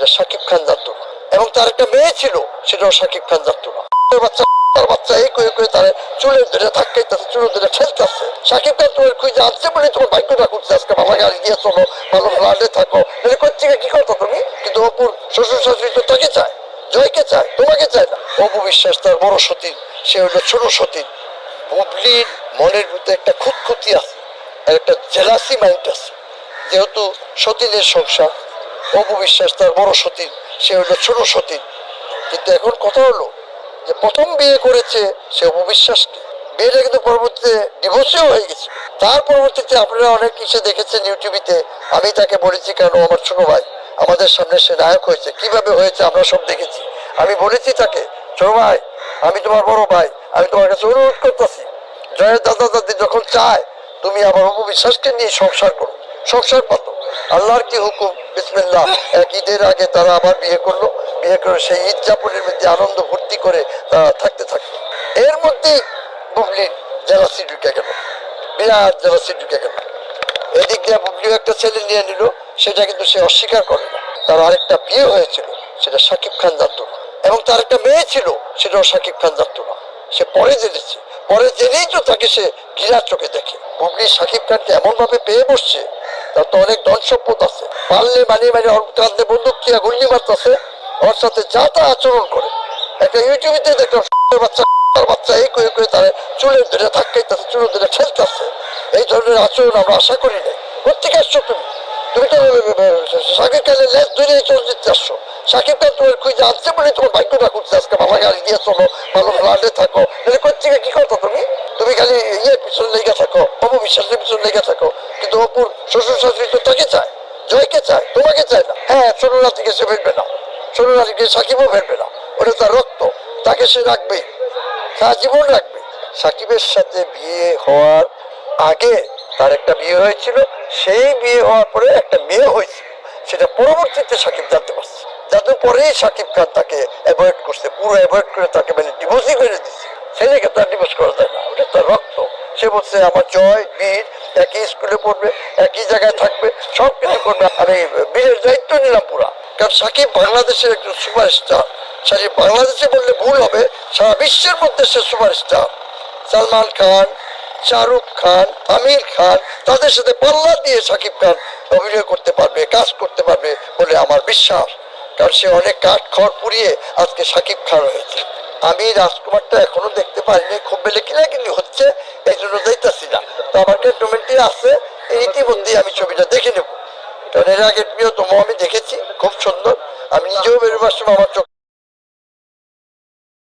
সেটা শাকিব খান জানতো না। এবং তার একটা মেয়ে ছিল, সেটাও শাকিব খান জানতো না। তার বাচ্চা এই করে করে তার চুলের ধরে চুলের ধরে শাকিব খান তোমার খুঁজে বলে তোমার আজকে গাড়ি দিয়ে চলো, ভালো থাকো। কি তুমি? কিন্তু অপুর শ্বশুর শাশুড়ি তো তাকে চায়, জয়কে চায়, তোমাকে চায় না। অপু বিশ্বাস, তার বড় সতী সে হলো ছোট সতী বুবলির মনের ভিতরে একটা খুঁতখুতি আছে একটা জেলাসি মাইন্ড আছে। যেহেতু সতীনের সংসার অপু বিশ্বাস তার বড় সতী, সে হলো ছোট সতী। কিন্তু এখন কথা হলো যে প্রথম বিয়ে করেছে সে অপু বিশ্বাসকে বিয়েটা কিন্তু পরবর্তীতে ডিভোর্সেও হয়ে গেছে। তার পরবর্তীতে আপনারা অনেক কিছু দেখেছেন ইউটিউবিতে আমি তাকে বলেছি কেন আমার ছোট ভাই। আমাদের সামনে সে নায়ক হয়েছে। কীভাবে হয়েছে আমরা সব দেখেছি। আমি বলেছি তাকে, ছোট ভাই, আমি তোমার বড় ভাই। আমি তোমার কাছে অনুরোধ করতেছি, জয়ের দাদা দাদি যখন চায়, তুমি আমার অপু বিশ্বাসকে নিয়ে সংসার করো। সংসার পাতো। আল্লাহর কি হুকুম? বিসমিল্লাহ। এক ঈদের আগে তারা আবার বিয়ে করল। বিয়ে করে সেই ঈদ যাপনের মধ্যে আনন্দ ভর্তি করে তারা থাকতে থাকল। এর মধ্যে বুবলির জেলাসি ঢুকে গেল। বিরাট জেলাসি ঢুকে গেল। এদিক দিয়ে বুবলিও একটা ছেলে নিয়ে নিল। সেটা কিন্তু সে অস্বীকার করে না। তার আরেকটা বিয়ে হয়েছিল। সেটা সাকিব খান জানতো এবং তার একটা মেয়ে ছিল। সেটাও সাকিব খান জানতো না সে পরে জেনেছে। পরে জেনেই তো তাকে সে ঘৃণার চোখে দেখে। বুবলি সাকিব খানকে এমন ভাবে পেয়ে বসছে তার তো অনেক ধন সম্পদ আছে। পারলে মানে মানে ওর বন্দুক দিয়া গুল্লি মারতেছে, ওর সাথে যা তা আচরণ করে। একটা ইউটিউবিতে দেখলাম বাচ্চা তার বাচ্চা এই করে করে তার চুলের ধরে ধাক্কাইতেছে, চুলের ধরে ঠেলতেছে। এই ধরনের আচরণ আমরা আশা করি নাই। কোথেকে আসছো তুমি? তুমি তো সাকিব খানের লেজ ধরে চলচ্চিত্রে আসছো। সাকিব খান তোমার খুঁজে আনছে বলে তোমার ভাগ্যটা করছে আজকে ভালো গাড়ি দিয়ে চলো, ভালো ফ্ল্যাটে থাকো। কোথেকে কি করতো তুমি? তুমি খালি ইয়ে পিছনে লেগে থাকো অপু বিশ্বাসের পিছনে লেগে থাকো। অপুর শ্বশুর শাশুড়ি তো তাকে চায়। জয়কে চায়, তোমাকে চায় না। হ্যাঁ ছোট রাতিকে সে ফেলবে না। ছোট রাতিকে সাকিবও ফেলবে না। ওটা তার রক্ত। তাকে সে রাখবেই সারা জীবন রাখবে। সাকিবের সাথে বিয়ে হওয়ার আগে তার একটা বিয়ে হয়েছিল। সেই বিয়ে হওয়ার পরে একটা মেয়ে হয়েছিল সেটা পরবর্তীতে সাকিব জানতে পারছে। যাদের পরেই সাকিব খান তাকে অ্যাভয়েড করছে। পুরো অ্যাভয়েড করে তাকে মানে ডিভোর্সই করে দিচ্ছে। ছেলেকে তার ডিভোর্স করা যায় না। ওটা তার রক্ত। সে বলছে, আমার জয় বীর একই স্কুলে পড়বে, একই জায়গায় থাকবে, সব কিছু করবে। আমি বীরের দায়িত্ব নিলাম পুরা। কারণ সাকিব বাংলাদেশের একজন সুপারস্টার। সাকিব বাংলাদেশে বললে ভুল হবে, সারা বিশ্বের মধ্যে সে সুপারস্টার। সালমান খান, শাহরুখ খান, আমির খান, তাদের সাথে পাল্লা দিয়ে সাকিব খান অভিনয় করতে পারবে, কাজ করতে পারবে বলে আমার বিশ্বাস। কারণ সে অনেক কাঠ খড় পুড়িয়ে আজকে সাকিব খান হয়েছে। আমি রাজকুমারটা এখনও দেখতে পারিনি খুব বেলে কিনা কিন্তু হচ্ছে এই জন্য যাইতেছি না তো আমাকে আছে এই ইতিমধ্যেই আমি ছবিটা দেখে নেব। কারণ এর আগে প্রিয়তম আমি দেখেছি, খুব সুন্দর। আমি নিজেও বেরোবার সময় আমার চোখ